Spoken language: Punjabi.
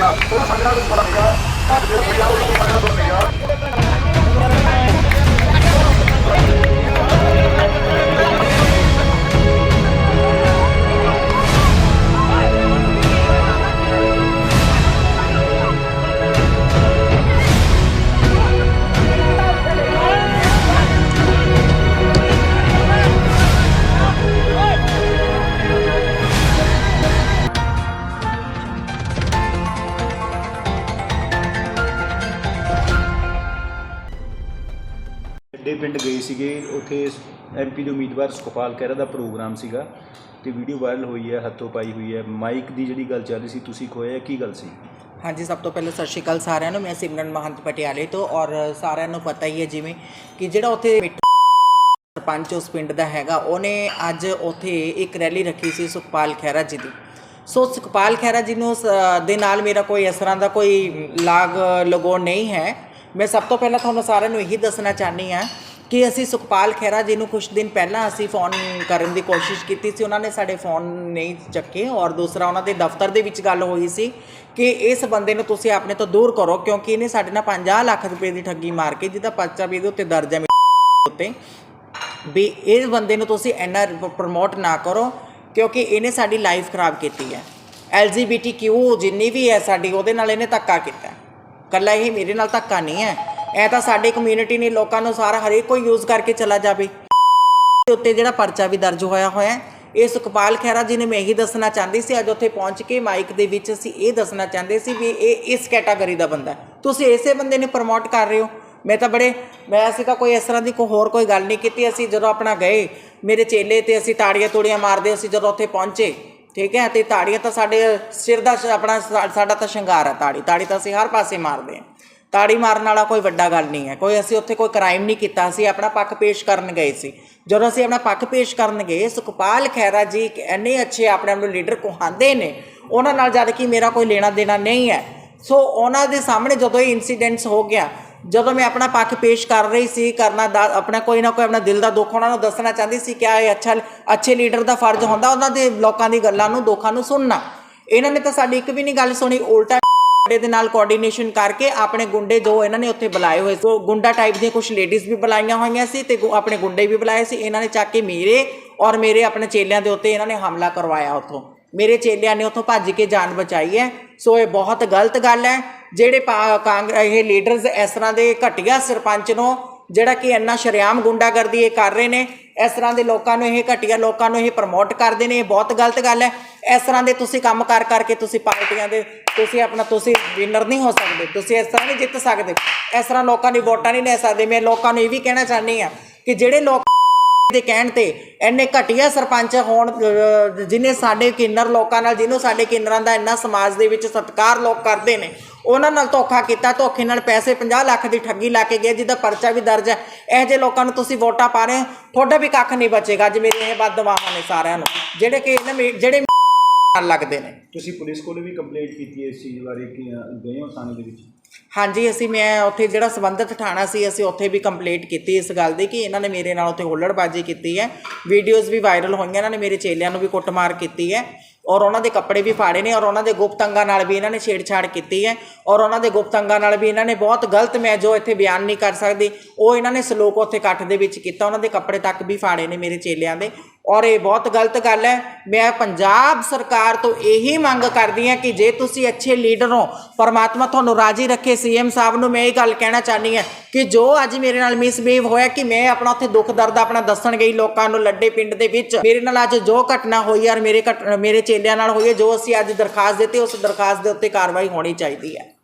바랍니다. ਅੱਡੇ ਪਿੰਡ ਗਏ ਸੀਗੇ, ਉੱਥੇ ਐਮਪੀ ਦੇ ਉਮੀਦਵਾਰ ਸੁਖਪਾਲ ਖਹਿਰਾ ਦਾ ਪ੍ਰੋਗਰਾਮ ਸੀਗਾ ਤੇ ਵੀਡੀਓ ਵਾਇਰਲ ਹੋਈ ਹੈ, ਹੱਥੋਂ ਪਾਈ ਹੋਈ ਹੈ। ਮਾਈਕ ਦੀ ਜਿਹੜੀ ਗੱਲ ਚੱਲ ਰਹੀ ਸੀ, ਤੁਸੀਂ ਖੋਇਆ ਕੀ ਗੱਲ ਸੀ? ਹਾਂਜੀ, ਸਭ ਤੋਂ ਪਹਿਲਾਂ ਸਤਿ ਸ਼੍ਰੀ ਅਕਾਲ ਸਾਰਿਆਂ ਨੂੰ, ਮੈਂ ਸਿਮਰਨ ਮਹੰਤ ਪਟਿਆਲੇ ਤੋਂ ਔਰ ਸਾਰਿਆਂ ਨੂੰ ਪਤਾ ਹੀ ਹੈ ਜਿਵੇਂ ਕਿ ਜਿਹੜਾ ਉੱਥੇ ਸਰਪੰਚ ਉਸ ਪਿੰਡ ਦਾ ਹੈਗਾ, ਉਹਨੇ ਅੱਜ ਉੱਥੇ ਇੱਕ ਰੈਲੀ ਰੱਖੀ ਸੀ ਸੁਖਪਾਲ ਖਹਿਰਾ ਜੀ ਦੀ। ਸੋ ਸੁਖਪਾਲ ਖਹਿਰਾ ਜੀ ਨੂੰ ਦੇ ਨਾਲ ਮੇਰਾ ਕੋਈ ਇਸ ਤਰ੍ਹਾਂ ਦਾ ਕੋਈ ਲਾਗ ਲਗੋ ਨਹੀਂ ਹੈ। ਮੈਂ ਸਭ ਤੋਂ ਪਹਿਲਾਂ ਤੁਹਾਨੂੰ ਸਾਰਿਆਂ ਨੂੰ ਇਹੀ ਦੱਸਣਾ ਚਾਹਨੀ ਆ ਕਿ ਅਸੀਂ ਸੁਖਪਾਲ ਖਹਿਰਾ ਜੀ ਨੂੰ ਕੁਝ ਦਿਨ ਪਹਿਲਾਂ ਅਸੀਂ ਫੋਨ ਕਰਨ ਦੀ ਕੋਸ਼ਿਸ਼ ਕੀਤੀ ਸੀ। ਉਹਨਾਂ ਨੇ ਸਾਡੇ ਫੋਨ ਨਹੀਂ ਚੱਕੇ ਔਰ ਦੂਸਰਾ ਉਹਨਾਂ ਦੇ ਦਫ਼ਤਰ ਦੇ ਵਿੱਚ ਗੱਲ ਹੋਈ ਸੀ ਕਿ ਇਸ ਬੰਦੇ ਨੂੰ ਤੁਸੀਂ ਆਪਣੇ ਤੋਂ ਦੂਰ ਕਰੋ ਕਿਉਂਕਿ ਇਹਨੇ ਸਾਡੇ ਨਾਲ 50 ਲੱਖ ਰੁਪਏ ਦੀ ਠੱਗੀ ਮਾਰ ਕੇ ਜਿਹਦਾ ਪਰਚਾ ਵੀ ਇਹਦੇ ਉੱਤੇ ਦਰਜ ਹੈ ਉੱਤੇ ਵੀ ਇਹ ਬੰਦੇ ਨੂੰ ਤੁਸੀਂ ਇੰਨਾ ਪ੍ਰਮੋਟ ਨਾ ਕਰੋ ਕਿਉਂਕਿ ਇਹਨੇ ਸਾਡੀ ਲਾਈਫ ਖਰਾਬ ਕੀਤੀ ਹੈ। LGBTQ ਜਿੰਨੀ ਵੀ ਹੈ ਸਾਡੀ, ਉਹਦੇ ਨਾਲ ਇਹਨੇ ਧੱਕਾ ਕੀਤਾ। ਕੱਲਾ ਇਹ ਮੇਰੇ ਨਾਲ ਧੱਕਾ ਨਹੀਂ ਹੈ। ਇਹ ਤਾਂ ਸਾਡੇ ਕਮਿਊਨਿਟੀ ਨੇ ਲੋਕਾਂ ਨੂੰ ਸਾਰਾ ਹਰੇਕ ਕੋਈ ਯੂਜ਼ ਕਰਕੇ ਚਲਾ ਜਾਵੇ। ਦੇ ਉੱਤੇ ਜਿਹੜਾ ਪਰਚਾ ਵੀ ਦਰਜ ਹੋਇਆ ਹੋਇਆ ਇਹ ਸੁਖਪਾਲ ਖਹਿਰਾ ਜੀ ਨੇ ਮੈਂ ਇਹੀ ਦੱਸਣਾ ਚਾਹੁੰਦੀ ਸੀ, ਅੱਜ ਉੱਥੇ ਪਹੁੰਚ ਕੇ ਮਾਈਕ ਦੇ ਵਿੱਚ ਅਸੀਂ ਇਹ ਦੱਸਣਾ ਚਾਹੁੰਦੇ ਸੀ ਵੀ ਇਹ ਇਸ ਕੈਟਾਗਰੀ ਦਾ ਬੰਦਾ ਤੁਸੀਂ ਇਸੇ ਬੰਦੇ ਨੂੰ ਪ੍ਰਮੋਟ ਕਰ ਰਹੇ ਹੋ। ਮੈਂ ਤਾਂ ਬੜੇ, ਮੈਂ ਅਸੀਂ ਤਾਂ ਕੋਈ ਇਸ ਤਰ੍ਹਾਂ ਦੀ ਕੋਈ ਹੋਰ ਕੋਈ ਗੱਲ ਨਹੀਂ ਕੀਤੀ, ਅਸੀਂ ਜਦੋਂ ਆਪਣਾ ਗਏ, ਮੇਰੇ ਚੇਲੇ ਤੇ ਅਸੀਂ ਤਾੜੀਆਂ ਤੋੜੀਆਂ ਮਾਰਦੇ ਅਸੀਂ ਜਦੋਂ ਉੱਥੇ ਪਹੁੰਚੇ ਠੀਕ ਹੈ, ਤੇ ਤਾੜੀਆਂ ਤਾਂ ਸਾਡੇ ਸਿਰ ਦਾ ਆਪਣਾ ਸਾਡਾ ਤਾਂ ਸ਼ਿੰਗਾਰ ਹੈ ਤਾੜੀ। ਤਾੜੀ ਤਾਂ ਅਸੀਂ ਹਰ ਪਾਸੇ ਮਾਰਦੇ ਹਾਂ। ਤਾੜੀ ਮਾਰਨ ਵਾਲਾ ਕੋਈ ਵੱਡਾ ਗੱਲ ਨਹੀਂ ਹੈ। ਕੋਈ ਅਸੀਂ ਉੱਥੇ ਕੋਈ ਕ੍ਰਾਈਮ ਨਹੀਂ ਕੀਤਾ, ਅਸੀਂ ਆਪਣਾ ਪੱਖ ਪੇਸ਼ ਕਰਨ ਗਏ ਸੀ। ਜਦੋਂ ਅਸੀਂ ਆਪਣਾ ਪੱਖ ਪੇਸ਼ ਕਰਨ ਗਏ, ਸੁਖਪਾਲ ਖਹਿਰਾ ਜੀ ਇੱਕ ਇੰਨੇ ਅੱਛੇ ਆਪਣੇ ਆਪ ਨੂੰ ਲੀਡਰ ਕਹਾਉਂਦੇ ਨੇ, ਉਹਨਾਂ ਨਾਲ ਜਦ ਕਿ ਮੇਰਾ ਕੋਈ ਲੈਣਾ ਦੇਣਾ ਨਹੀਂ ਹੈ। ਸੋ ਉਹਨਾਂ ਦੇ ਸਾਹਮਣੇ ਜਦੋਂ ਇਹ ਇਨਸੀਡੈਂਟਸ ਹੋ ਗਿਆ ਜਦੋਂ ਮੈਂ ਆਪਣਾ ਪੱਖ ਪੇਸ਼ ਕਰ ਰਹੀ ਸੀ, ਕਰਨਾ ਦਾ, ਆਪਣਾ ਕੋਈ ਨਾ ਕੋਈ ਆਪਣਾ ਦਿਲ ਦਾ ਦੁੱਖ ਉਹਨਾਂ ਨੂੰ ਦੱਸਣਾ ਚਾਹੁੰਦੀ ਸੀ ਕਿ ਇਹ ਅੱਛਾ, ਅੱਛੇ ਲੀਡਰ ਦਾ ਫਰਜ਼ ਹੁੰਦਾ, ਉਹਨਾਂ ਦੇ ਲੋਕਾਂ ਦੀ ਗੱਲਾਂ ਨੂੰ, ਦੁੱਖਾਂ ਨੂੰ ਸੁਣਨਾ। ਇਹਨਾਂ ਨੇ ਤਾਂ ਸਾਡੀ ਇੱਕ ਵੀ ਨਹੀਂ ਗੱਲ ਸੁਣੀ, ਉਲਟਾ ਗੁੰਡੇ ਦੇ ਨਾਲ ਕੋਆਰਡੀਨੇਸ਼ਨ ਕਰਕੇ ਆਪਣੇ ਗੁੰਡੇ ਜੋ ਇਹਨਾਂ ਨੇ ਉੱਥੇ ਬੁਲਾਏ ਹੋਏ ਸੀ, ਉਹ ਗੁੰਡਾ ਟਾਈਪ ਦੀਆਂ ਕੁਝ ਲੇਡੀਜ਼ ਵੀ ਬੁਲਾਈਆਂ ਹੋਈਆਂ ਸੀ ਤੇ ਗੁ- ਆਪਣੇ ਗੁੰਡੇ ਵੀ ਬੁਲਾਏ ਸੀ। ਇਹਨਾਂ ਨੇ ਚੱਕ ਕੇ ਮੇਰੇ ਔਰ ਮੇਰੇ ਆਪਣੇ ਚੇਲਿਆਂ ਦੇ ਉੱਤੇ ਇਹਨਾਂ ਨੇ ਹਮਲਾ ਕਰਵਾਇਆ ਉੱਥੋਂ। ਮੇਰੇ ਚੇਲਿਆਂ ਨੇ ਉੱਥੋਂ ਭੱਜ ਕੇ ਜਾਨ ਬਚਾਈ ਹੈ। ਸੋ ਇਹ ਬਹੁਤ ਗਲਤ ਗੱਲ ਹੈ। ਜਿਹੜੇ ਪਾ- ਕਾਂਗ, ਇਹ ਲੀਡਰਸ ਇਸ ਤਰ੍ਹਾਂ ਦੇ ਘਟੀਆ ਸਰਪੰਚ ਨੂੰ ਜਿਹੜਾ ਕਿ ਇੰਨਾ ਸ਼ਰੇਆਮ ਗੁੰਡਾਗਰਦੀ ਇਹ ਕਰ ਰਹੇ ਨੇ, ਇਸ ਤਰ੍ਹਾਂ ਦੇ ਲੋਕਾਂ ਨੂੰ ਇਹ ਘਟੀਆ ਲੋਕਾਂ ਨੂੰ ਇਹ ਪ੍ਰਮੋਟ ਕਰਦੇ ਨੇ, ਇਹ ਬਹੁਤ ਗਲਤ ਗੱਲ ਹੈ। ਇਸ ਤਰ੍ਹਾਂ ਦੇ ਤੁਸੀਂ ਕੰਮ ਕਰ ਕਰਕੇ ਤੁਸੀਂ ਪਾਰਟੀਆਂ ਦੇ, ਤੁਸੀਂ ਆਪਣਾ, ਤੁਸੀਂ ਵਿਨਰ ਨਹੀਂ ਹੋ ਸਕਦੇ, ਤੁਸੀਂ ਇਸ ਤਰ੍ਹਾਂ ਨਹੀਂ ਜਿੱਤ ਸਕਦੇ। ਇਸ ਤਰ੍ਹਾਂ ਲੋਕਾਂ ਦੀ ਵੋਟਾਂ ਨਹੀਂ ਲੈ ਸਕਦੇ, ਮੈਂ ਲੋਕਾਂ ਨੂੰ ਇਹ ਵੀ ਕਹਿਣਾ ਚਾਹੁੰਦੀ ਆ ਕਿ ਜਿਹੜੇ ਲੋਕ ਦੇ ਕਹਿਣ ਤੇ ਇੰਨੇ ਘਟੀਆ ਸਰਪੰਚ ਹੋਣ ਜਿਨੇ ਸਾਡੇ ਕਿੰਨਰ ਲੋਕਾਂ ਨਾਲ, ਜਿਹਨੂੰ ਸਾਡੇ ਕਿੰਨਰਾਂ ਦਾ ਇੰਨਾ ਸਮਾਜ ਦੇ ਵਿੱਚ ਸਤਿਕਾਰ ਲੋਕ ਕਰਦੇ ਨੇ, ਉਹਨਾਂ ਨਾਲ ਧੋਖਾ ਕੀਤਾ, ਧੋਖੇ ਨਾਲ ਪੈਸੇ 50 ਲੱਖ ਦੀ ਠੱਗੀ ਲਾ ਕੇ ਗਏ, ਜਿਹਦਾ ਪਰਚਾ ਵੀ ਦਰਜ ਹੈ। ਇਹੋ ਜਿਹੇ ਲੋਕਾਂ ਨੂੰ ਤੁਸੀਂ ਵੋਟਾਂ ਪਾ ਰਹੇ ਹੋ, ਤੁਹਾਡਾ ਵੀ ਕੱਖ ਨਹੀਂ ਬਚੇਗਾ, ਅੱਜ ਮੇਰੇ ਇਹ ਬਦਦਵਾਹਾਂ ਨੇ ਸਾਰਿਆਂ ਨੂੰ। ਜਿਹੜੇ ਕਿ ਇਹਨਾਂ ਜਿਹੜੇ ਲੱਗਦੇ ਨੇ। ਤੁਸੀਂ ਪੁਲਿਸ ਕੋਲ ਵੀ ਕੰਪਲੇਂਟ ਕੀਤੀ ਹੈ ਇਸ ਚੀਜ਼ ਬਾਰੇ, ਕਿ ਗਏ ਹੋ ਥਾਣੇ ਦੇ ਵਿੱਚ? ਹਾਂਜੀ, ਅਸੀਂ ਮੈਂ ਉੱਥੇ ਜਿਹੜਾ ਸੰਬੰਧਿਤ ਥਾਣਾ ਸੀ, ਅਸੀਂ ਉੱਥੇ ਵੀ ਕੰਪਲੇਂਟ ਕੀਤੀ ਇਸ ਗੱਲ ਦੀ ਕਿ ਇਹਨਾਂ ਨੇ ਮੇਰੇ ਨਾਲ ਉੱਥੇ ਹੁੱਲੜਬਾਜ਼ੀ ਕੀਤੀ ਹੈ। ਵੀਡੀਓਜ਼ ਵੀ ਵਾਇਰਲ ਹੋਈਆਂ, ਇਹਨਾਂ ਨੇ ਮੇਰੇ ਚੇਲਿਆਂ ਨੂੰ ਵੀ ਕੁੱਟਮਾਰ ਕੀਤੀ ਹੈ ਔਰ ਉਹਨਾਂ ਦੇ ਕੱਪੜੇ ਵੀ ਫਾੜੇ ਨੇ ਔਰ ਉਹਨਾਂ ਦੇ ਗੁਪਤ ਅੰਗਾਂ ਨਾਲ ਵੀ ਇਹਨਾਂ ਨੇ ਛੇੜਛਾੜ ਕੀਤੀ ਹੈ ਔਰ ਉਹਨਾਂ ਦੇ ਗੁਪਤ ਅੰਗਾਂ ਨਾਲ ਵੀ ਇਹਨਾਂ ਨੇ ਬਹੁਤ ਗਲਤ ਮੈਂ ਜੋ ਇੱਥੇ ਬਿਆਨ ਨਹੀਂ ਕਰ ਸਕਦੀ, ਉਹ ਇਹਨਾਂ ਨੇ ਸਲੋਕ ਉੱਥੇ ਇਕੱਠ ਦੇ ਵਿੱਚ ਕੀਤਾ, ਉਹਨਾਂ ਦੇ ਕੱਪੜੇ ਤੱਕ ਵੀ ਫਾੜੇ ਨੇ ਮੇਰੇ ਚੇਲਿਆਂ ਦੇ ਔਰ ਇਹ ਬਹੁਤ ਗਲਤ ਗੱਲ ਹੈ। ਮੈਂ ਪੰਜਾਬ ਸਰਕਾਰ ਤੋਂ ਇਹੀ ਮੰਗ ਕਰਦੀ ਹਾਂ ਕਿ ਜੇ ਤੁਸੀਂ ਅੱਛੇ ਲੀਡਰ ਹੋ, ਪਰਮਾਤਮਾ ਤੁਹਾਨੂੰ ਰਾਜੀ ਰੱਖੇ, ਸੀਐਮ ਸਾਹਿਬ ਨੂੰ ਮੈਂ ਇਹ ਗੱਲ ਕਹਿਣਾ ਚਾਹਨੀ ਹਾਂ ਕਿ ਜੋ ਅੱਜ ਮੇਰੇ ਨਾਲ ਮਿਸਬੀਹੇਵ ਹੋਇਆ ਕਿ ਮੈਂ ਆਪਣਾ ਉੱਥੇ ਦੁੱਖ ਦਰਦ ਆਪਣਾ ਦੱਸਣ ਗਈ ਲੋਕਾਂ ਨੂੰ ਲੱਡੇ ਪਿੰਡ ਦੇ ਵਿੱਚ। ਮੇਰੇ ਨਾਲ ਅੱਜ ਜੋ ਘਟਨਾ ਹੋਈ ਯਾਰ ਮੇਰੇ ਘਟ- ਮੇਰੇ ਚੇਲਿਆਂ ਨਾਲ ਹੋਈ ਹੈ ਜੋ ਅਸੀਂ ਅੱਜ ਦਰਖਾਸਤ ਦਿੱਤੀ, ਉਸ ਦਰਖਾਸਤ ਦੇ ਉੱਤੇ ਕਾਰਵਾਈ ਹੋਣੀ ਚਾਹੀਦੀ ਹੈ।